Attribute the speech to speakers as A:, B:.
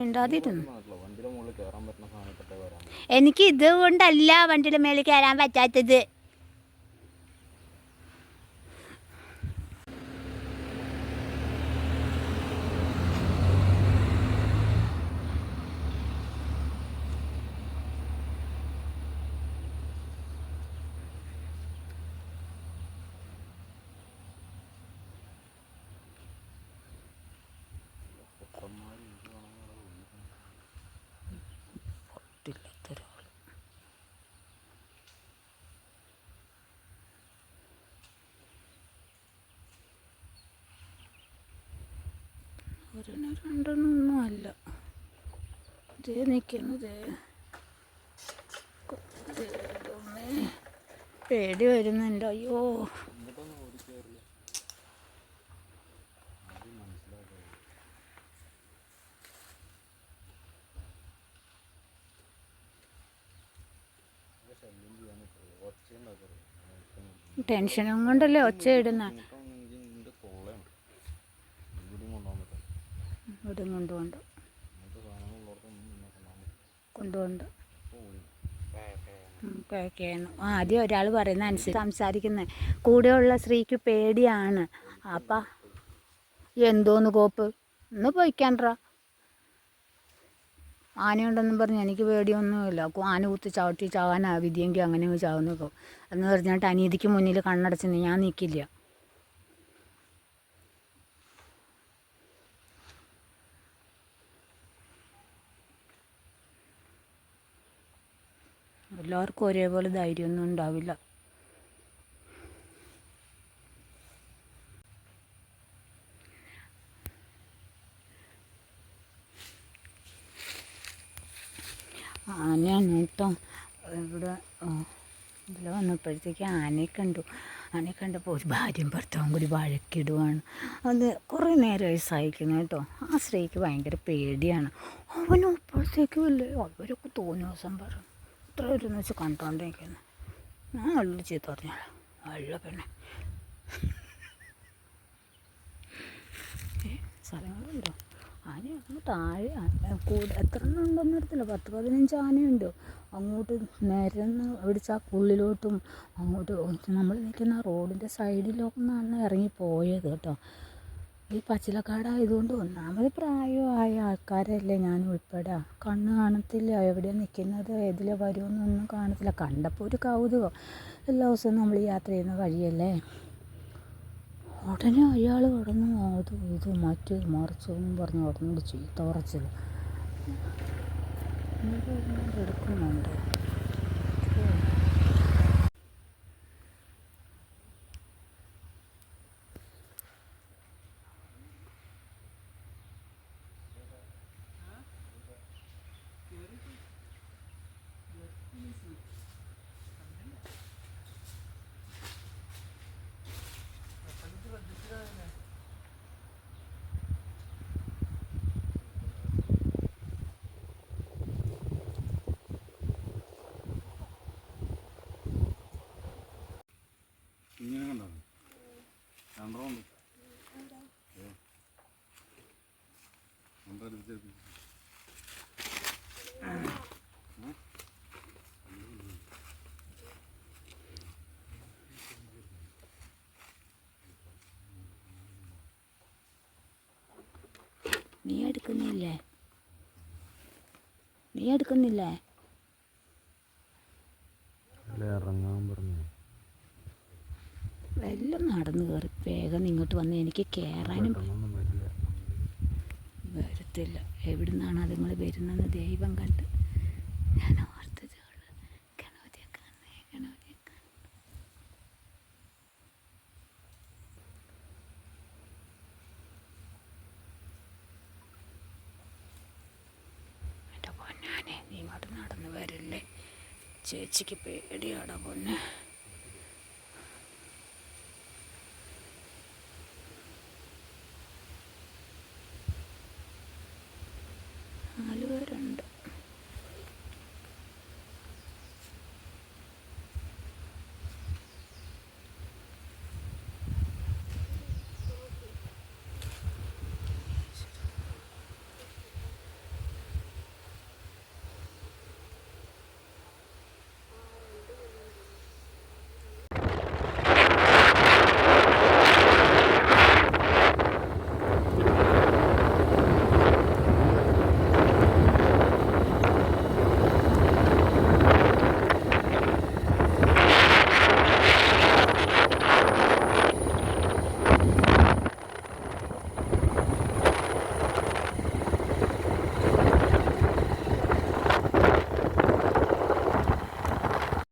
A: വരാൻ
B: എനിക്ക് ഇത് കൊണ്ടല്ല വണ്ടിയുടെ മേളിൽ കയറാൻ പറ്റാത്തത്. ഒരെണ്ണം രണ്ടെണ്ണം ഒന്നും അല്ല ഇതേ നിൽക്കുന്നത് പേടി വരുന്നുണ്ട്. അയ്യോ. ടെൻഷനും കൊണ്ടല്ലേ ഒച്ച ഇടുന്ന?
A: പറ്റും
B: ഇവിടെ കൊണ്ടുകൊണ്ട്
A: പാക്ക്
B: കേൾക്കുകയാണ് ആദ്യം ഒരാൾ പറയുന്ന അനുസരിച്ച് സംസാരിക്കുന്നത് കൂടെയുള്ള സ്ത്രീക്ക് പേടിയാണ്. അപ്പം എന്തോന്ന് കോപ്പ്? ഒന്ന് പോയിക്കാൻട്രാ ആനയുണ്ടെന്നും പറഞ്ഞ് എനിക്ക് പേടിയൊന്നുമില്ല. ആന കുത്തി ചവിട്ടി ചാവാനാ വിധിയെങ്കിൽ അങ്ങനെ അങ്ങ് ചാവുന്നു എന്ന് പറഞ്ഞിട്ട് അനീതിക്ക് മുന്നിൽ കണ്ണടച്ച് ഞാൻ നിൽക്കില്ല എല്ലാവർക്കും ഒരേപോലെ ധൈര്യമൊന്നും ഉണ്ടാവില്ല. ആനയാണ് കേട്ടോ ഇവിടെ ഇവിടെ വന്നപ്പോഴത്തേക്ക് ആനയെ കണ്ടു. ആനയെ കണ്ടപ്പോൾ ഒരു ഭാര്യയും ഭർത്താവും കൂടി വഴക്കിടുവാണ്. അത് കുറേ നേരമായി സഹിക്കുന്നു കേട്ടോ. ആ സ്ത്രീക്ക് ഭയങ്കര പേടിയാണ്. അവനും അപ്പോഴത്തേക്കും ഇല്ലേ അവരൊക്കെ തോന്നിയ ദിവസം പറഞ്ഞു ഇത്ര പേരെന്ന് വെച്ച് കണ്ടോണ്ടിരിക്കുന്നു. ഞാൻ നല്ല ചീത്ത പറഞ്ഞോളാം. നല്ല പെണ്ണെ. സ്ഥലങ്ങളുണ്ടോ? ആന അങ്ങ് താഴെ കൂടെ എത്ര എണ്ണം ഉണ്ടെന്ന് അറിയത്തില്ല. പത്ത് പതിനഞ്ച് ആനയുണ്ട്. അങ്ങോട്ട് നിരന്ന് അവിടിച്ച് ആ ഉള്ളിലോട്ടും അങ്ങോട്ട് നമ്മൾ നിൽക്കുന്ന റോഡിന്റെ സൈഡിലൊന്നാണ് ഇറങ്ങി പോയത് കേട്ടോ. ഈ പച്ചിലക്കാടായതുകൊണ്ട് ഒന്നാമത് പ്രായമായ ആൾക്കാരല്ലേ ഞാൻ ഉൾപ്പെടെ. കണ്ണ് കാണത്തില്ല. എവിടെ നിൽക്കുന്നത് ഏതിലെ വരുമെന്നൊന്നും കാണത്തില്ല. കണ്ടപ്പോൾ ഒരു കൗതുകം. എല്ലാ ദിവസവും നമ്മൾ യാത്ര ചെയ്യുന്ന വഴിയല്ലേ? ഉടനെ അയാൾ കടന്നു. അത് ഇത് മറ്റു മറിച്ചതെന്നും പറഞ്ഞ് ഉടനെ ചീത്ത ഉറച്ചത് എടുക്കുന്നുണ്ട്. നീ എടുക്കുന്നില്ലേ? നീ എടുക്കുന്നില്ലേ?
A: ഇറങ്ങാൻ പറഞ്ഞു.
B: എല്ലാം നടന്നു കയറി വേഗം ഇങ്ങോട്ട് വന്ന് എനിക്ക് കയറാനും
A: ഒന്നും
B: എവിടെ നിന്നാണ് അതുങ്ങൾ വരുന്നതെന്ന് ദൈവം കണ്ട് ഞാൻ ഓർത്തത് പൊന്നാനെ നീ ഇങ്ങോട്ട് നടന്നു വരല്ലേ? ചേച്ചിക്ക് പേടിയാടാ പൊന്നെ.